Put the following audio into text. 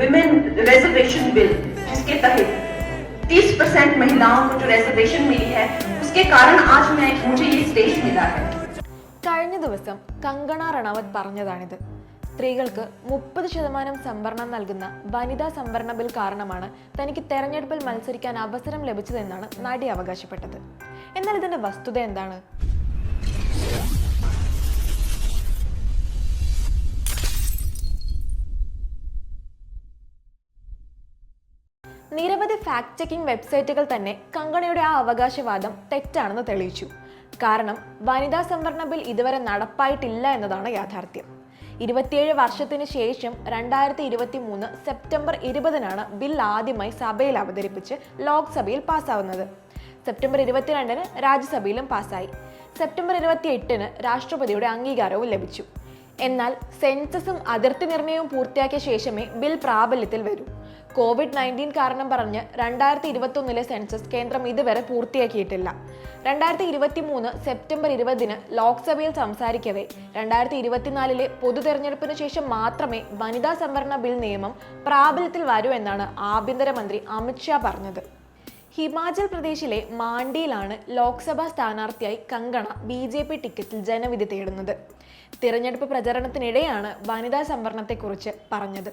Women reservation bill जिसके तहत 30 percent महिलाओं को जो रिजर्वेशन मिली है उसके कारण आज मैं मुझे ये स्टेज मिला है കഴിഞ്ഞ ദിവസം കങ്കണ റണാവത്ത് പറഞ്ഞതാണിത് സ്ത്രീകൾക്ക് മുപ്പത് ശതമാനം സംവരണം നൽകുന്ന വനിതാ സംവരണ ബിൽ കാരണമാണ് തനിക്ക് തെരഞ്ഞെടുപ്പിൽ മത്സരിക്കാൻ അവസരം ലഭിച്ചതെന്നാണ് നടി അവകാശപ്പെട്ടത് എന്നാൽ ഇതിന്റെ വസ്തുത എന്താണ് നിരവധി ഫാക്ട് ചെക്കിംഗ് വെബ്സൈറ്റുകൾ തന്നെ കങ്കണയുടെ ആ അവകാശവാദം തെറ്റാണെന്ന് തെളിയിച്ചു. കാരണം വനിതാ സംവരണ ബിൽ ഇതുവരെ നടപ്പായിട്ടില്ല എന്നതാണ് യാഥാർത്ഥ്യം. ഇരുപത്തിയേഴ് വർഷത്തിന് ശേഷം രണ്ടായിരത്തി ഇരുപത്തി മൂന്ന് സെപ്റ്റംബർ ഇരുപതിനാണ് ബിൽ ആദ്യമായി സഭയിൽ അവതരിപ്പിച്ച് ലോക്സഭയിൽ പാസ്സാവുന്നത്. സെപ്റ്റംബർ ഇരുപത്തിരണ്ടിന് രാജ്യസഭയിലും പാസ്സായി. സെപ്റ്റംബർ ഇരുപത്തി എട്ടിന് രാഷ്ട്രപതിയുടെ അംഗീകാരവും ലഭിച്ചു. എന്നാൽ സെൻസസും അതിർത്തി നിർണയവും പൂർത്തിയാക്കിയ ശേഷമേ ബിൽ പ്രാബല്യത്തിൽ വരൂ. കോവിഡ് നയന്റീൻ കാരണം പറഞ്ഞ് രണ്ടായിരത്തി ഇരുപത്തൊന്നിലെ സെൻസസ് കേന്ദ്രം ഇതുവരെ പൂർത്തിയാക്കിയിട്ടില്ല. രണ്ടായിരത്തി ഇരുപത്തി മൂന്ന് സെപ്റ്റംബർ ഇരുപതിന് ലോക്സഭയിൽ സംസാരിക്കവേ രണ്ടായിരത്തി ഇരുപത്തിനാലിലെ പൊതു തെരഞ്ഞെടുപ്പിന് ശേഷം മാത്രമേ വനിതാ സംവരണ ബിൽ നിയമം പ്രാബല്യത്തിൽ വരൂ എന്നാണ് ആഭ്യന്തരമന്ത്രി അമിത്ഷാ പറഞ്ഞത്. ഹിമാചൽ പ്രദേശിലെ മാണ്ടിയിലാണ് ലോക്സഭാ സ്ഥാനാർത്ഥിയായി കങ്കണ ബി ജെ പി ടിക്കറ്റിൽ ജനവിധി തേടുന്നത്. തിരഞ്ഞെടുപ്പ് പ്രചരണത്തിനിടെയാണ് വനിതാ സംവരണത്തെക്കുറിച്ച് പറഞ്ഞത്.